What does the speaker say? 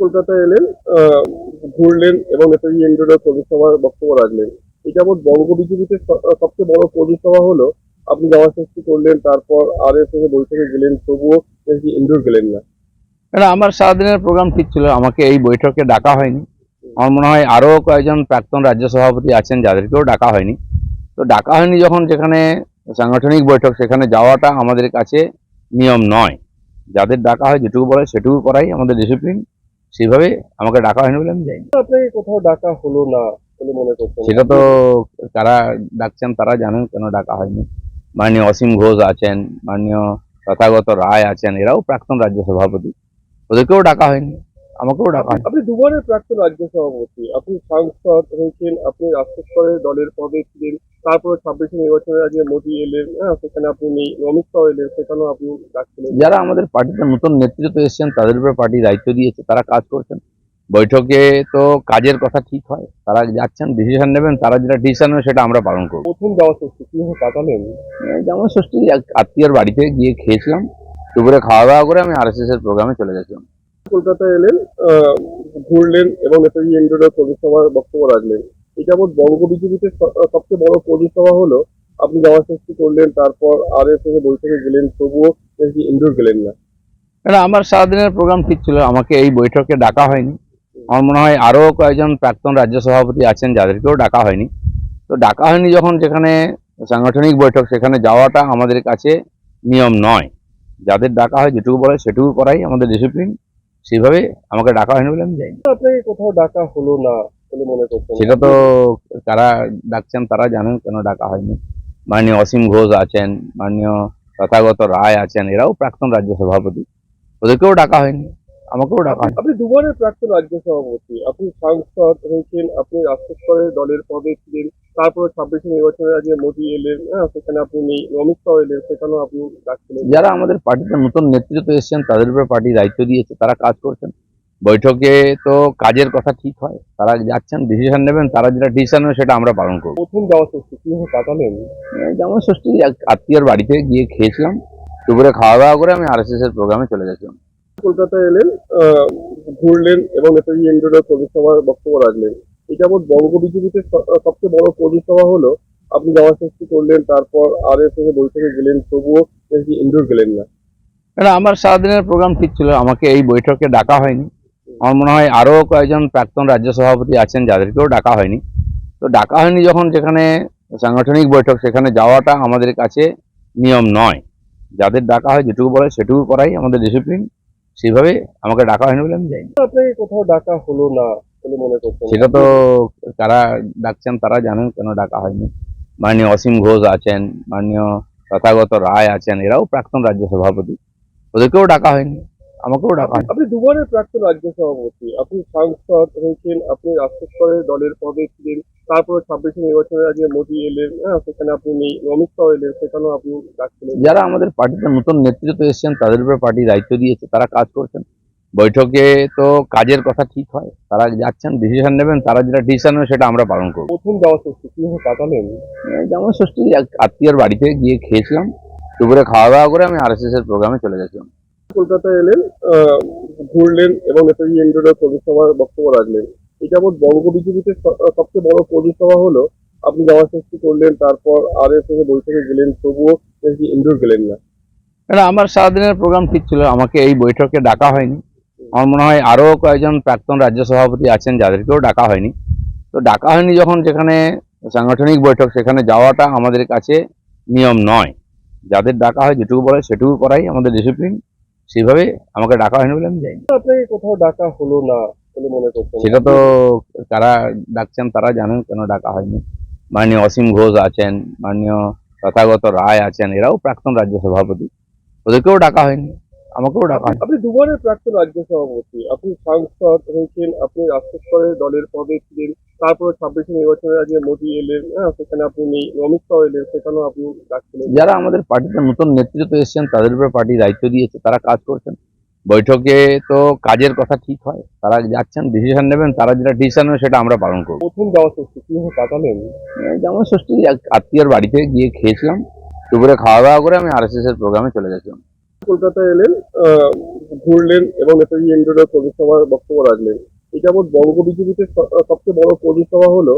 কলকাতায় এলেন ঘুরলেন এবং নেতাজি ইন্ডোরের পরিষেবার বক্তব্য রাখলেন। এই যাবৎ বঙ্গ বিজেপিতে সবচেয়ে বড় পরিষেবা হলো, আপনি যাওয়া সৃষ্টি করলেন, তারপর আর এস এস বৈঠকে গেলেন, তবুও নেতাজি ইন্ডোর গেলেন না। কারণ আমার সারাদিনের প্রোগ্রাম ঠিক ছিল, আমাকে এই বৈঠকে ডাকা হয়নি। আমার মনে হয় আরও কয়েকজন প্রাক্তন রাজ্য সভাপতি আছেন, যাদেরকেও ডাকা হয়নি। তো ডাকা হয়নি যখন যেখানে সাংগঠনিক বৈঠক, সেখানে যাওয়াটা আমাদের কাছে নিয়ম নয়। যাদের ডাকা হয় যেটুকু বলে সেটুকু করাই আমাদের ডিসিপ্লিন সেইভাবে আমাকে ডাকা হয়নি বলে আমি যাইনি। আপনাকে কোথাও ডাকা হলো না বলে মনে করছেন? সেটা তো কারা ডাকছেন তারা জানেন কেন ডাকা হয়নি। মাননীয় অসীম ঘোষ আছেন মাননীয় তথাগত রায় আছেন এরাও প্রাক্তন রাজ্য সভাপতি ওদেরকেও ডাকা হয়নি। আমাকেও ডাকা আপনি দুবারের প্রাক্তন রাজ্য সভাপতি। আপনি সাংসদ হয়েছেন আপনি রাষ্ট্র স্তরের দলের পদে ছিলেন তারপরে ছাব্বিশে নির্বাচনে আজকে মোদী এলেন হ্যাঁ সেখানে আপনি নেই অমিত শাহ এলেন সেখানেও আপনি ডাকছিলেন যারা আমাদের পার্টিতে নতুন নেতৃত্ব এসেছেন তাদের উপরে পার্টি দায়িত্ব দিয়েছে তারা কাজ করছেন। বৈঠকে তো কাজের কথা ঠিক হয় তারা যাচ্ছেন ডিসিশন নেবেন তারা যেটা ডিসিশন নেবে সেটা আমরা পালন করব। প্রথম যাওয়া সৃষ্টি কীভাবে কাটালেন? এই যেমন ষষ্ঠী আত্মীয়র বাড়িতে গিয়ে খেয়েছিলাম। দুপুরে খাওয়া দাওয়া করে আমি আরএসএস এর প্রোগ্রামে চলে গেছিলাম। কলকাতায় এলেন ঘুরলেন এবং নেতাজি ইন্ডোরের পরিষেবার বক্তব্য রাখলেন। এই যাবৎ বঙ্গ বিজেপিতে সবচেয়ে বড় পরিষেবা হলো, আপনি যাওয়া সৃষ্টি করলেন, তারপর আর এস এস বৈঠকে গেলেন, তবুও নেতাজি ইন্ডোর গেলেন না। কারণ আমার সারাদিনের প্রোগ্রাম ঠিক ছিল, আমাকে এই বৈঠকে ডাকা হয়নি। আমার মনে হয় আরও কয়েকজন প্রাক্তন রাজ্য সভাপতি আছেন, যাদেরকেও ডাকা হয়নি। তো ডাকা হয়নি যখন যেখানে সাংগঠনিক বৈঠক, সেখানে যাওয়াটা আমাদের কাছে নিয়ম নয়। যাদের ডাকা হয়, যেটুকু বলে সেটুকু করাই আমাদের ডিসিপ্লিন সেইভাবে আমাকে ডাকা হয়নি বলে আমি যাইনি। আপনাকে কোথাও ডাকা হলো না বলে মনে করছেন? সেটা তো কারা ডাকছেন তারা জানেন কেন ডাকা হয়নি। মাননীয় অসীম ঘোষ আছেন মাননীয় তথাগত রায় আছেন এরাও প্রাক্তন রাজ্য সভাপতি ওদেরকেও ডাকা হয়নি। আমাকেও ডাকা হয়নি আপনি দুবারের প্রাক্তন রাজ্য সভাপতি। আপনি সাংসদ হয়েছেন আপনি রাষ্ট্র স্তরের দলের পদে ছিলেন তারপরে ছাব্বিশে নির্বাচনে আজকে মোদী এলেন হ্যাঁ সেখানে আপনি নেই অমিত শাহ এলেন সেখানেও আপনি ডাকছিলেন। যারা আমাদের পার্টিতে নতুন নেতৃত্ব এসেছেন তাদের উপরে পার্টি দায়িত্ব দিয়েছে তারা কাজ করছেন। বৈঠকে তো কাজের কথা ঠিক হয় তারা যাচ্ছেন ডিসিশন নেবেন তারা যেটা ডিসিশন নেবে সেটা আমরা পালন করব। প্রথম যাওয়া সৃষ্টি কীভাবে কাটালেন? যেমন ষষ্ঠী এক আত্মীয়র বাড়িতে গিয়ে খেয়েছিলাম। দুপুরে খাওয়া দাওয়া করে আমি আরএসএস এর প্রোগ্রামে চলে গেছিলাম। কলকাতায় এলেন ঘুরলেন এবং নেতাজি ইন্ডোরের পরিষেবার বক্তব্য রাখলেন। এই যাবৎ বঙ্গ বিজেপিতে সবচেয়ে বড় পরিষেবা হলো, আপনি যাওয়া সৃষ্টি করলেন, তারপর আর এস এস বৈঠকে গেলেন, তবুও নেতাজি ইন্ডোর গেলেন না। কারণ আমার সারাদিনের প্রোগ্রাম ঠিক ছিল, আমাকে এই বৈঠকে ডাকা হয়নি। আমার মনে হয় আরও কয়েকজন প্রাক্তন রাজ্য সভাপতি আছেন যাদেরকেও ডাকা হয়নি। তো ডাকা হয়নি যখন যেখানে সাংগঠনিক বৈঠক, সেখানে যাওয়াটা আমাদের কাছে নিয়ম নয়। যাদের ডাকা হয় যেটুকু বলে সেটুকু করাই আমাদের ডিসিপ্লিন সেইভাবে আমাকে ডাকা হয়নি বলে আমি যাইনি। আপনাকে কোথাও ডাকা হলো না বলে মনে করছেন? সেটা তো কারা ডাকছেন তারা জানেন কেন ডাকা হয়নি। মাননীয় অসীম ঘোষ আছেন মাননীয় তথাগত রায় আছেন এরাও প্রাক্তন রাজ্য সভাপতি। ওদেরকেও ডাকা হয়নি। আমাকেও ডাকা আপনি দুবারের প্রাক্তন রাজ্য সভাপতি। আপনি সাংসদ হয়েছেন আপনি রাষ্ট্র স্তরের দলের পদে ছিলেন তারপরে ছাব্বিশে নির্বাচনে আজকে মোদী এলেন হ্যাঁ সেখানে আপনি নেই অমিত শাহ এলেন সেখানেও আপনি ডাকছিলেন। যারা আমাদের পার্টিতে নতুন নেতৃত্ব এসেছেন তাদের উপরে পার্টি দায়িত্ব দিয়েছে তারা কাজ করছেন। বৈঠকে তো কাজের কথা ঠিক হয় তারা যাচ্ছেন ডিসিশন নেবেন তারা যেটা ডিসিশন নেবে সেটা আমরা পালন করব। প্রথম যাওয়া সৃষ্টি কীভাবে কাটালেন? যেমন ষষ্ঠী আত্মীয়র বাড়িতে গিয়ে খেয়েছিলাম। দুপুরে খাওয়া দাওয়া করে আমি আরএসএস এর প্রোগ্রামে চলে গেছিলাম। কলকাতায় এলেন ঘুরলেন এবং নেতাজি ইন্ডোরের পরিষেবার বক্তব্য রাখলেন। এই যাবৎ বঙ্গ বিজেপিতে সবচেয়ে বড় পরিষেবা হলো, আপনি যাওয়ার সৃষ্টি করলেন, তারপর আর এস এস বৈঠকে গেলেন, তবুও নেতাজি ইন্ডোর গেলেন না। কারণ আমার সারাদিনের প্রোগ্রাম ঠিক ছিল, আমাকে এই বৈঠকে ডাকা হয়নি। আমার মনে হয় আরও কয়েকজন প্রাক্তন রাজ্য সভাপতি আছেন, যাদেরকেও ডাকা হয়নি। তো ডাকা হয়নি যখন যেখানে সাংগঠনিক বৈঠক, সেখানে যাওয়াটা আমাদের কাছে নিয়ম নয়। যাদের ডাকা হয়, যেটুকু বলে সেটুকু করাই আমাদের ডিসিপ্লিন সেইভাবে আমাকে ডাকা হয়নি বলে আমি যাইনি। আপনাকে কোথাও ডাকা হলো না বলে মনে করছেন? সেটা তো কারা ডাকছেন তারা জানেন কেন ডাকা হয়নি। মাননীয় অসীম ঘোষ আছেন মাননীয় তথাগত রায় আছেন এরাও প্রাক্তন রাজ্য সভাপতি। ওদেরকেও ডাকা হয়নি। আমাকেও ডাকা হয়নি আপনি দুবারের প্রাক্তন রাজ্য সভাপতি আপনি সাংসদ হয়েছেন আপনি রাষ্ট্র স্তরের দলের পদে ছিলেন তারপরে ছাব্বিশে নির্বাচনে আজকে মোদী এলেন হ্যাঁ সেখানে আপনি নেই অমিত শাহ এলেন সেখানেও আপনি ডাকছিলেন। যারা আমাদের পার্টিতে নতুন নেতৃত্ব এসেছেন তাদের উপরে পার্টি দায়িত্ব দিয়েছে তারা কাজ করছেন। বৈঠকে তো কাজের কথা ঠিক হয় তারা যাচ্ছেন ডিসিশন নেবেন তারা যেটা ডিসিশন নেবে সেটা আমরা পালন করব। প্রথম যাওয়া সৃষ্টি কীভাবে কাটালেন? যেমন ষষ্ঠী আত্মীয়র বাড়িতে গিয়ে খেয়েছিলাম দুপুরে খাওয়া দাওয়া করে আমি আরএসএস এর প্রোগ্রামে চলে গেছিলাম। কলকাতায় এলেন ঘুরলেন এবং নেতাজি ইন্ডোরের কর্মী সভার বক্তব্য রাখলেন। এই যাবৎ বঙ্গ বিজেপিতে সবচেয়ে বড় কর্মী সভা হলো